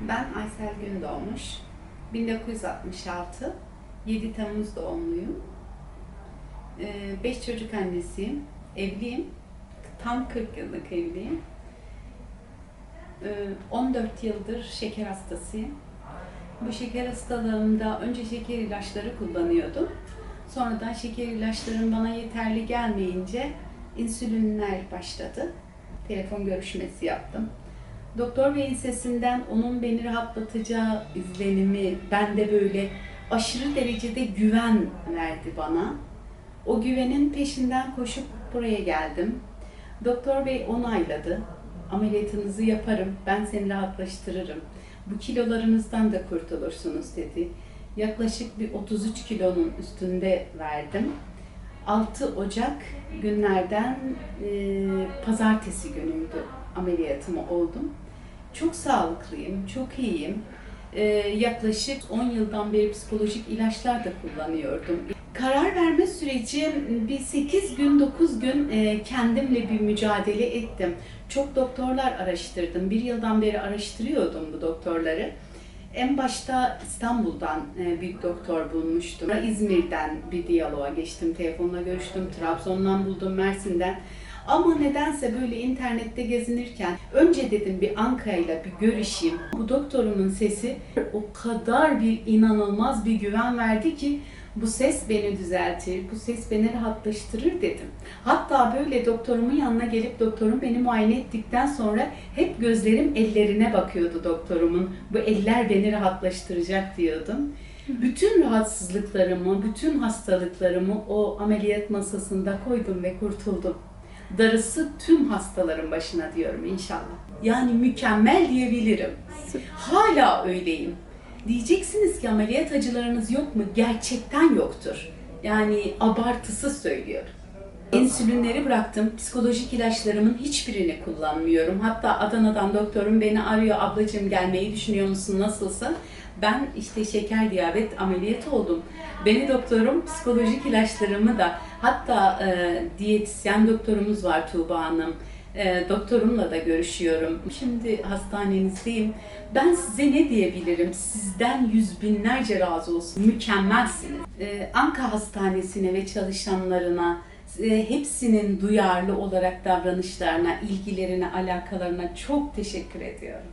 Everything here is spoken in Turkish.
Ben Aysel Gündoğmuş. 1966. 7 Temmuz doğumluyum. 5 çocuk annesiyim. Evliyim. Tam 40 yıllık evliyim. Ee, 14 yıldır şeker hastasıyım. Bu şeker hastalığımda önce şeker ilaçları kullanıyordum. Sonradan şeker ilaçlarım bana yeterli gelmeyince insülinler başladı. Telefon görüşmesi yaptım. Doktor beyin sesinden onun beni rahatlatacağı izlenimi bende böyle aşırı derecede güven verdi bana. O güvenin peşinden koşup buraya geldim. Doktor bey onayladı. Ameliyatınızı yaparım, ben seni rahatlaştırırım. Bu kilolarınızdan da kurtulursunuz dedi. Yaklaşık bir 33 kilonun üstünde verdim. 6 Ocak günlerden e, pazartesi günüydü ameliyatımı oldum. Çok sağlıklıyım, çok iyiyim. E, yaklaşık 10 yıldan beri psikolojik ilaçlar da kullanıyordum. Karar verme süreci bir 8 gün, 9 gün e, kendimle bir mücadele ettim. Çok doktorlar araştırdım. Bir yıldan beri araştırıyordum bu doktorları. En başta İstanbul'dan e, bir doktor bulmuştum. İzmir'den bir diyaloğa geçtim, telefonla görüştüm. Trabzon'dan buldum, Mersin'den. Ama nedense böyle internette gezinirken önce dedim bir Anka'yla bir görüşeyim. Bu doktorumun sesi o kadar bir inanılmaz bir güven verdi ki bu ses beni düzeltir, bu ses beni rahatlaştırır dedim. Hatta böyle doktorumun yanına gelip doktorum beni muayene ettikten sonra hep gözlerim ellerine bakıyordu doktorumun. Bu eller beni rahatlaştıracak diyordum. Bütün rahatsızlıklarımı, bütün hastalıklarımı o ameliyat masasında koydum ve kurtuldum. Darısı tüm hastaların başına diyorum inşallah. Yani mükemmel diyebilirim. Hala öyleyim. Diyeceksiniz ki ameliyat acılarınız yok mu? Gerçekten yoktur. Yani abartısı söylüyorum. İnsülinleri bıraktım. Psikolojik ilaçlarımın hiçbirini kullanmıyorum. Hatta Adana'dan doktorum beni arıyor. Ablacığım gelmeyi düşünüyor musun? Nasılsın? Ben işte şeker diyabet ameliyatı oldum. Beni doktorum psikolojik ilaçlarımı da hatta e, diyetisyen doktorumuz var Tuğba Hanım. E, doktorumla da görüşüyorum. Şimdi hastanenizdeyim. Ben size ne diyebilirim? Sizden yüz binlerce razı olsun. Mükemmelsiniz. E, Anka Hastanesi'ne ve çalışanlarına e, hepsinin duyarlı olarak davranışlarına, ilgilerine, alakalarına çok teşekkür ediyorum.